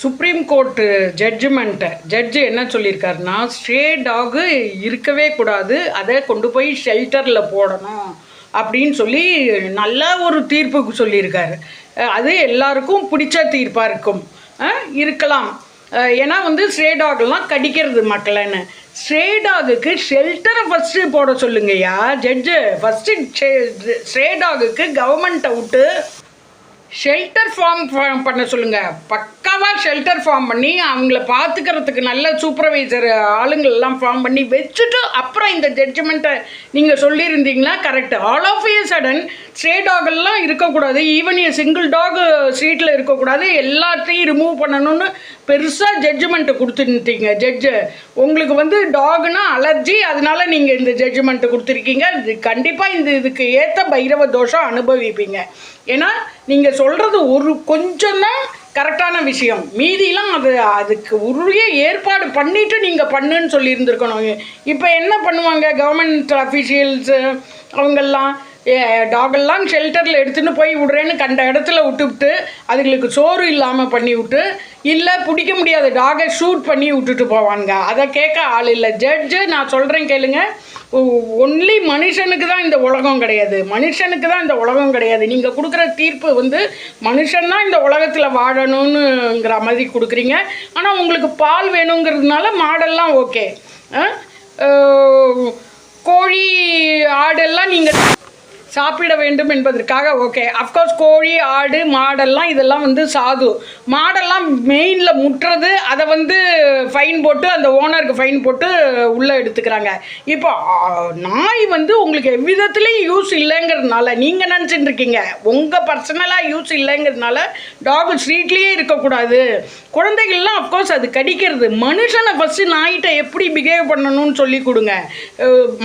Supreme court ஜட்ஜ்மெண்ட்டை judge என்ன சொல்லியிருக்காருன்னா stray dog இருக்கவே கூடாது அதை கொண்டு போய் ஷெல்டரில் போடணும் அப்படின்னு சொல்லி நல்ல ஒரு தீர்ப்புக்கு சொல்லியிருக்காரு. அது எல்லாருக்கும் பிடிச்ச தீர்ப்பாக இருக்கும். இருக்கலாம். ஏன்னா வந்து ஸ்ட்ரே டாக்லாம் கடிக்கிறது மக்களைன்னு ஸ்ட்ரே டாகுக்கு ஷெல்டரை ஃபஸ்ட்டு போட சொல்லுங்கய்யா. ஜட்ஜு ஃபஸ்ட்டு ஸ்ட்ரே டாகுக்கு கவர்மெண்ட்டை விட்டு ஷெல்டர் ஃபார்ம் ஃபார்ம் பண்ண சொல்லுங்கள் பக்காவாக ஷெல்டர் ஃபார்ம் பண்ணி அவங்கள பார்த்துக்கிறதுக்கு நல்ல சூப்பர்வைசர் ஆளுங்களெல்லாம் ஃபார்ம் பண்ணி வச்சுட்டு அப்புறம் இந்த ஜட்ஜ்மெண்ட்டை நீங்கள் சொல்லியிருந்தீங்கன்னா correct all of a sudden stray டாகெல்லாம் இருக்கக்கூடாது. ஈவன் ஏ சிங்கிள் டாக் ஸ்ட்ரீட்டில் இருக்கக்கூடாது. எல்லாத்தையும் ரிமூவ் பண்ணணும்னு பெருசாக ஜட்ஜ்மெண்ட்டு கொடுத்துட்டீங்க. ஜட்ஜு உங்களுக்கு வந்து டாக்னா அலர்ஜி அதனால நீங்கள் இந்த ஜட்ஜ்மெண்ட்டு கொடுத்துருக்கீங்க. இது கண்டிப்பாக இந்த இதுக்கு ஏற்ற பைரவ தோஷம் அனுபவிப்பீங்க. ஏன்னா நீங்கள் சொல்கிறது ஒரு கொஞ்சம் தான் கரெக்டான விஷயம். மீதிலாம் அது அதுக்கு உரிய ஏற்பாடு பண்ணிவிட்டு நீங்கள் பண்ணுன்னு சொல்லியிருந்துருக்கணும். இப்போ என்ன பண்ணுவாங்க கவர்மெண்ட் அஃபிஷியல்ஸு அவங்கெல்லாம் டாகெல்லாம் ஷெல்டரில் எடுத்துன்னு போய் விடுறேன்னு கண்ட இடத்துல விட்டுவிட்டு அதுங்களுக்கு சோறு இல்லாமல் பண்ணி விட்டு இல்லை பிடிக்க முடியாத டாகை ஷூட் பண்ணி விட்டுட்டு போவானுங்க. அதை கேட்க ஆள் இல்லை. ஜட்ஜு நான் சொல்கிறேன் கேளுங்க. ஒன்லி மனுஷனுக்கு தான் இந்த உலகம் கிடையாது. மனுஷனுக்கு தான் இந்த உலகம் கிடையாது. நீங்கள் கொடுக்குற தீர்ப்பு வந்து மனுஷன் தான் இந்த உலகத்தில் வாழணும்னுங்கிற மாதிரி கொடுக்குறீங்க. ஆனால் உங்களுக்கு பால் வேணுங்கிறதுனால மாடெல்லாம் ஓகே கோழி ஆடெல்லாம் நீங்கள் சாப்பிட வேண்டும் என்பதற்காக ஓகே அஃப்கோர்ஸ் கோழி ஆடு மாடெல்லாம் இதெல்லாம் வந்து சாது. மாடெல்லாம் மெயினில் முட்டுறது அதை வந்து ஃபைன் போட்டு அந்த ஓனருக்கு ஃபைன் போட்டு உள்ளே எடுத்துக்கிறாங்க. இப்போ நாய் வந்து உங்களுக்கு எவ்விதத்துலேயும் யூஸ் இல்லைங்கிறதுனால நீங்கள் நினச்சிட்டு இருக்கீங்க. உங்கள் பர்சனலாக யூஸ் இல்லைங்கிறதுனால டாக் ஸ்ட்ரீட்லேயே இருக்கக்கூடாது. குழந்தைகள்லாம் அஃப்கோர்ஸ் அது கடிக்கிறது. மனுஷனை ஃபஸ்ட்டு நாய்கிட்ட எப்படி பிஹேவ் பண்ணணும்னு சொல்லி கொடுங்க.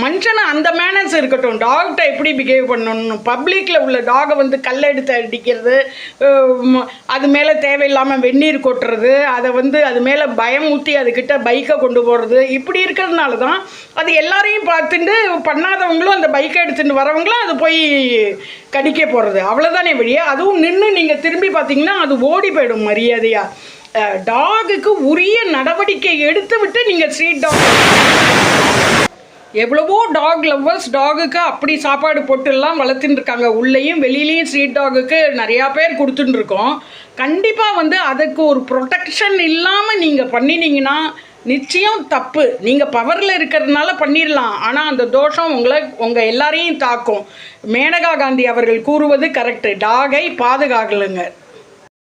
மனுஷனை அந்த மேனர்ஸ் இருக்கட்டும். டாக்கிட்ட எப்படி பிஹேவ் பண்ணணும்? பப்ளிக்கில் உள்ள டாகை வந்து கல் எடுத்து அடிக்கிறது அது மேலே தேவையில்லாமல் வெந்நீர் கொட்டுறது அதை வந்து அது மேலே பயம் ஊற்றி அதுக்கிட்ட பைக்கை கொண்டு போகிறது இப்படி இருக்கிறதுனால தான் அது எல்லாரையும் பார்த்துட்டு பண்ணாதவங்களும் அந்த பைக்கை எடுத்துகிட்டு வரவங்களும் அது போய் கடிக்க போகிறது அவ்வளோதானே வழியே அதுவும் நின்று நீங்கள் திரும்பி பார்த்தீங்கன்னா அது ஓடி போயிடும் மரியாதையாக டாகுக்கு உரிய நடவடிக்கை எடுத்து விட்டு நீங்கள் ஸ்ட்ரீட் டாக் எவ்வளவோ டாக் லவ்வர்ஸ் டாகுக்கு அப்படி சாப்பாடு போட்டுலாம் வளர்த்துட்டு இருக்காங்க உள்ளேயும் வெளியிலையும் ஸ்ட்ரீட் டாகுக்கு நிறையா பேர் கொடுத்துட்டு இருக்கோம் கண்டிப்பாக வந்து அதுக்கு ஒரு ப்ரொடெக்ஷன் இல்லாமல் நீங்கள் பண்ணினீங்கன்னா நிச்சயம் தப்பு. நீங்கள் பவரில் இருக்கிறதுனால பண்ணிடலாம் ஆனால் அந்த தோஷம் உங்களை உங்கள் எல்லாரையும் தாக்கும். மேனகா காந்தி அவர்கள் கூறுவது கரெக்டு டாகை பாதுகாக்கலுங்க.